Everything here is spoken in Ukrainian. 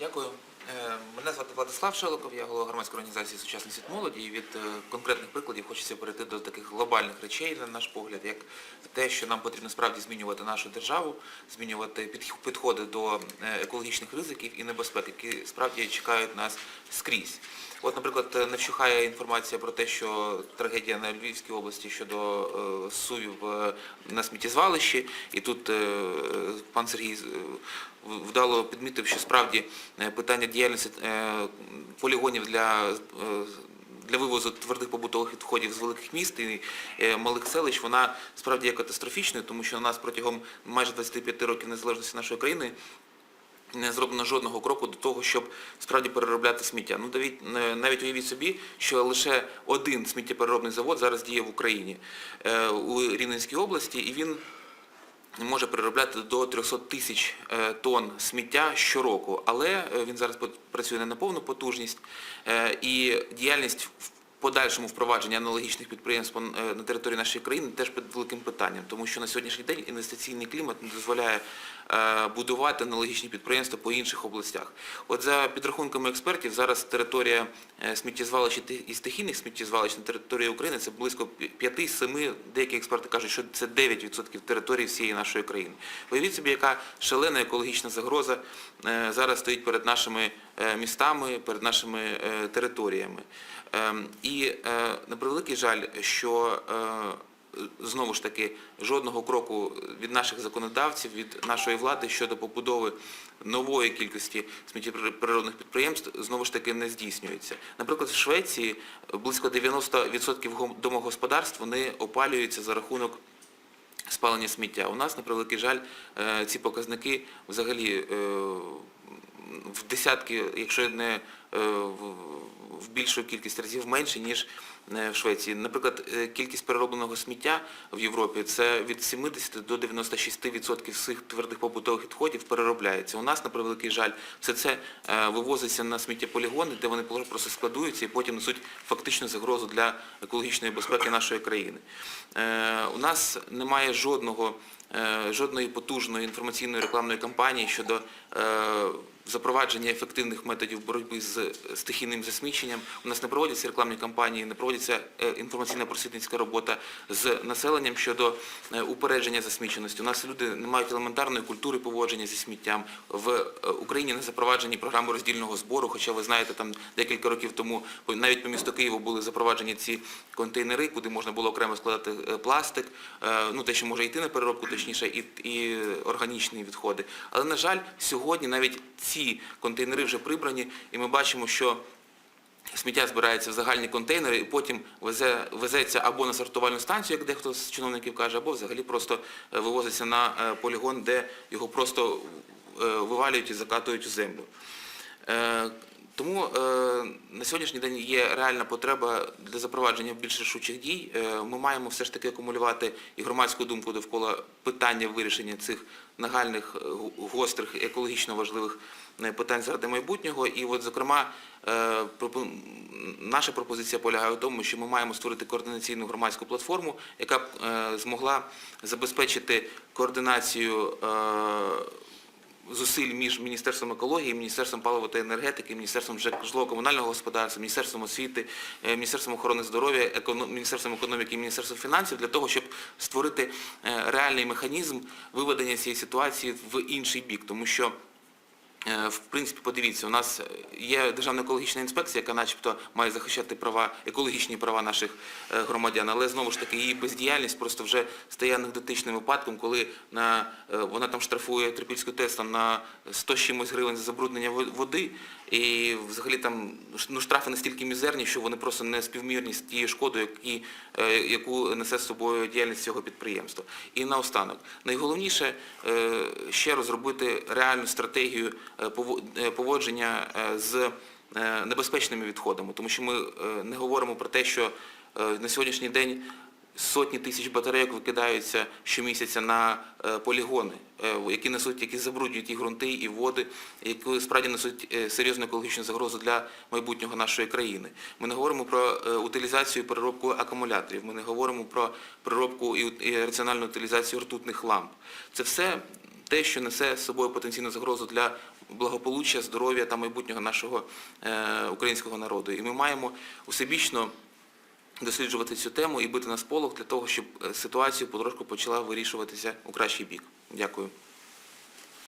Дякую. Е, Мене звати Владислав Шелоков, я голова громадської організації Сучасний світ молоді. І від е, конкретних прикладів хочеться перейти до таких глобальних речей, на наш погляд, як те, що нам потрібно справді змінювати нашу державу, змінювати підходи до е, екологічних ризиків і небезпек, які справді чекають нас скрізь. От, наприклад, не вщухає інформація про те, що трагедія на Львівській області щодо е, сувів е, на сміттєзвалищі, і тут е, пан Сергій вдало підмітив, що справді питання діяльності полігонів для, для вивозу твердих побутових відходів з великих міст і малих селищ, вона справді є катастрофічною, тому що у нас протягом майже 25 років незалежності нашої країни не зроблено жодного кроку до того, щоб справді переробляти сміття. Ну, навіть, уявіть собі, що лише один сміттєпереробний завод зараз діє в Україні, е, у Рівненській області, і він може переробляти до 300 тисяч е, тонн сміття щороку, але е, він зараз працює не на повну потужність, і діяльність подальшому впровадження аналогічних підприємств е, на території нашої країни теж під великим питанням, тому що на сьогоднішній день інвестиційний клімат не дозволяє е, будувати аналогічні підприємства по інших областях. От за підрахунками експертів, зараз територія е, сміттєзвалищ і стихійних сміттєзвалищ на території України це близько 5-7, деякі експерти кажуть, що це 9% території всієї нашої країни. Уявіть собі, яка шалена екологічна загроза зараз стоїть перед нашими містами, перед нашими територіями. Ем, І е, на превеликий жаль, що е, знову ж таки жодного кроку від наших законодавців, від нашої влади щодо побудови нової кількості сміттєприродних підприємств знову ж таки не здійснюється. Наприклад, в Швеції близько 90% домогосподарств вони опалюються за рахунок спалення сміття. У нас, на превеликий жаль, е, ці показники взагалі в десятки, якщо не е, в- більшу кількість разів менше, ніж е, в Швеції. Наприклад, е, кількість переробленого сміття в Європі це від 70 до 96% всіх твердих побутових відходів переробляється. У нас, на превеликий жаль, все це вивозиться на сміттєполігони, де вони просто складуються і потім несуть фактичну загрозу для екологічної безпеки нашої країни. У нас немає жодного, жодної потужної інформаційної рекламної кампанії щодо е, запровадження ефективних методів боротьби з стихійним засміченням. У нас не проводяться рекламні кампанії, не проводиться е, інформаційна просвітницька робота з населенням щодо е, упередження засміченості. У нас люди не мають елементарної культури поводження зі сміттям. В е, Україні не запроваджені програми роздільного збору, хоча ви знаєте, там декілька років тому навіть по місту Києву були запроваджені ці контейнери, куди можна було окремо складати е, пластик, е, ну те, що може йти на переробку, точніше, і, і органічні відходи. Але, на жаль, сьогодні навіть ці контейнери вже прибрані, і ми бачимо, що сміття збирається в загальні контейнери і потім везе, везеться або на сортувальну станцію, як дехто з чиновників каже, або взагалі просто е, вивозиться на е, полігон, де його просто е, вивалюють і закатують у землю. Тому е, на сьогоднішній день є реальна потреба для запровадження більш рішучих дій. Е, Ми маємо все ж таки акумулювати і громадську думку довкола питання вирішення цих нагальних, е, гострих, екологічно важливих питань заради майбутнього. І от, зокрема, наша пропозиція полягає в тому, що ми маємо створити координаційну громадську платформу, яка б змогла забезпечити координацію зусиль між Міністерством екології, Міністерством палива та енергетики, Міністерством житлово-комунального господарства, Міністерством освіти, е, Міністерством охорони здоров'я, Міністерством економіки Міністерством фінансів для того, щоб створити е, реальний механізм виведення цієї ситуації в інший бік. Тому що В принципі, подивіться, у нас є Державна екологічна інспекція, яка начебто має захищати права, екологічні права наших е, громадян, але знову ж таки її бездіяльність просто вже стає анекдотичним випадком, коли на, е, вона там штрафує Трипільську ТЕС там, на 100 чимось гривень за забруднення води, і взагалі там ну, штрафи настільки мізерні, що вони просто не співмірні з тією шкодою, які, е, яку несе з собою діяльність цього підприємства. І наостанок, найголовніше е, ще розробити реальну стратегію е, е, поводження е, з е, небезпечними відходами, тому що ми е, не говоримо про те, що е, на сьогоднішній день сотні тисяч батарейок викидаються щомісяця на е, полігони, е, які несуть, які забруднюють і ґрунти, і води, які справді несуть е, серйозну екологічну загрозу для майбутнього нашої країни. Ми не говоримо про е, утилізацію і переробку акумуляторів, ми не говоримо про переробку і раціональну утилізацію ртутних ламп. Це все те, що несе з собою потенційну загрозу для благополуччя, здоров'я та майбутнього нашого е, українського народу. І ми маємо усебічно досліджувати цю тему і бити на сполох для того, щоб е, ситуація потрошку почала вирішуватися у кращий бік. Дякую.